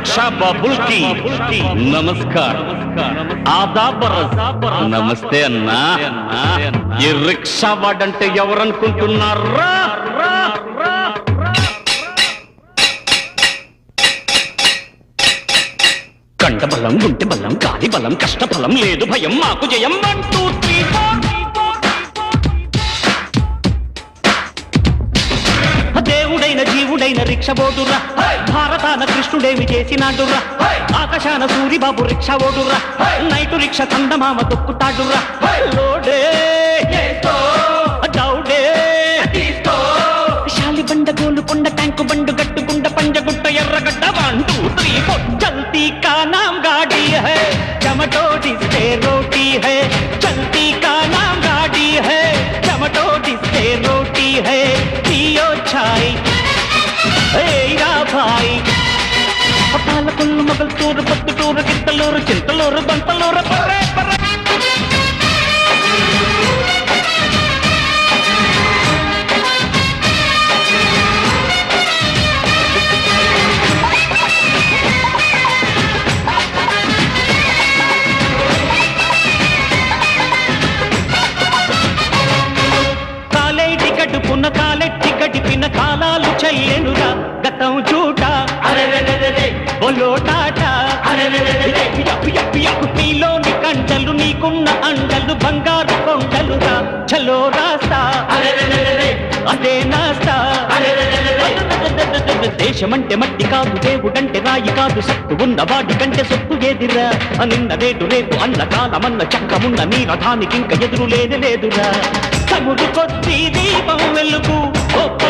Rickshaw बाबुल की नमस्कार ఆదాబ్ నమస్తే అన్నా ఈ రిక్షా వాడంటే ఎవరనుకుంటున్నారా కంట బలం గుంటె బలం కాలి బలం కష్ట బలం లేదు భయం మాకు జయం వన్ టూ త్రీ దేవుడైన జీవుడైన రిక్ష బోడుర్రా భారతాన కృష్ణుడేమి చేసినాడుర్రా. ఆకాశాన సూరిబాబు రిక్ష ఓడుర్రా నైటు రిక్ష చందమామ తొక్కుతాడుర్రా. లోడే డౌడే Shalibanda Golconda tank bund గట్టు గుండ Panjagutta Erragadda one two three four Chalti కా నామ్ గాడి హై. చమటో డిస్తే రోటీ హై. కా నామ్ గాడి హై. చమటో డిస్తే రోటీ హై. పాలకొల్లు మొగల్తూరు పొత్తుటూరు గిత్తలూరు చింతలూరు బంతలూరు పర్రే పర్రే. కాలెట్టి గడిపిన కాలాలు చెల్లెనురా. గతం చూట అరే బొలోటాట నీలోని కంటలు నీకున్న అండలు బంగారు కొండలుగా చలో రాస్తా. అదే నాస్తా. దేశమంటే మట్టి కాదు దేవుడంటే రాయి కాదు. సత్తు ఉన్న వాడి కంటే సొత్తు ఏదిరా? అనిన్న రేటు రేపు అన్న కాలమన్న చక్కమున్న నీ రథానికి ఇంకా ఎదురు లేని లేదురా. తముడు కొద్ది దీపం వెలుగు గొప్ప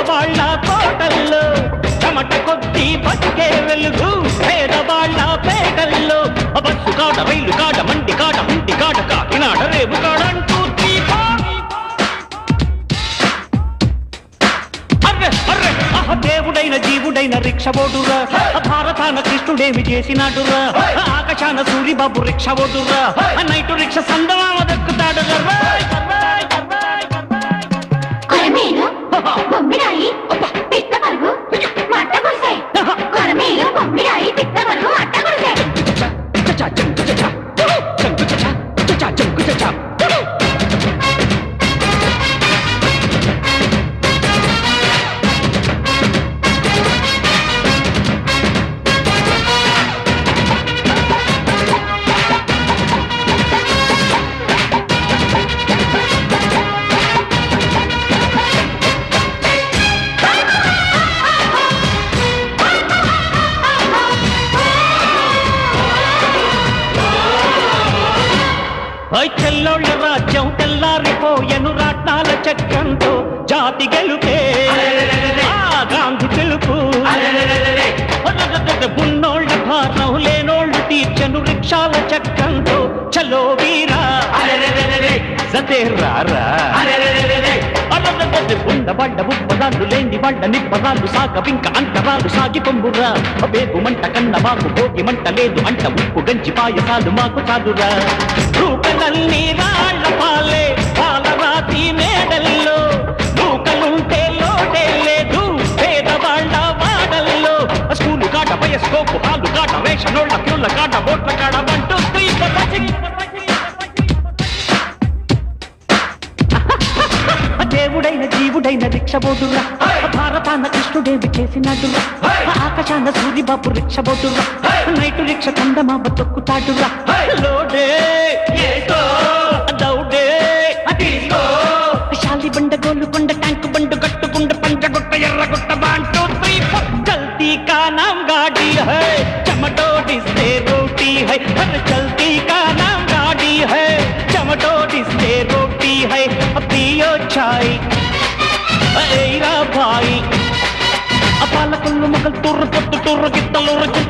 కాడ ఇంటి కాకినాడ రేపు కాడంటూ దేవుడైన జీవుడైన రిక్ష ఓడురా భారతాన కృష్ణుడేమి చేసినాడురా ఆకాశాన సూరిబాబు రిక్ష ఓడురా నైటు రిక్ష సందమామ దక్కుతాడు చెల్లోళ్ళ రాజ్యం తెల్లారిపోయెను రాట్నాల చక్రంతో జాతి గెలుపే. గాంధీ తెలుపు ఉన్నోళ్ళ భారం లేనోళ్ళు తీర్చను రిక్షాల చక్రంతో. చలో వీరా. సతే రారా ఉండబడ్డ ఉప్పదాలు లేని వాళ్ళ నిప్పదాలు సాగవింక అంటరాలు సాగి పొంగురా వేగుమంట కన్న మాకు భోగి మంట లేదు అంట ఉప్పు గంజి పాయసాలు మాకు చాలురా. రూకలన్నీ రాళ్ళ పాలే పాలరాతి మేడల్లో. నూకలుంటే లోటే లేదు పేదవాళ్ళ వాడల్లో. స్కూలు కాట వయస్కోపు హాలు కాట రేషనోళ్ళ క్యూళ్ళ కాట బోట్ల కాడ అంటూ స్త్రీ దేవుడైన జీవుడైన రిక్ష బోడురా భారతాన కృష్ణుడేవి చేసినట్టురా ఆకాశాన సూరిబాబు రిక్ష బోడురా నైటు రిక్ష కందమామ తొక్కుతాడురా లోడే దౌడే Shalibanda Golconda tank బండు గట్టుకుండ పంచగుట్ట ఎర్రగుట్ట బాంటూ త్రీ చల్తీ కా నామ్ గాడి హై. చమటో డిస్తే రోటీ హై. చల్తీ కా నామ్ గాడి హై. డిస్తే రోటీ హై. పియో చాయ్. பாய் பாலக்கல்லு மக்கள் துரு தொட்டு துரு கித்தல் உரைச்சு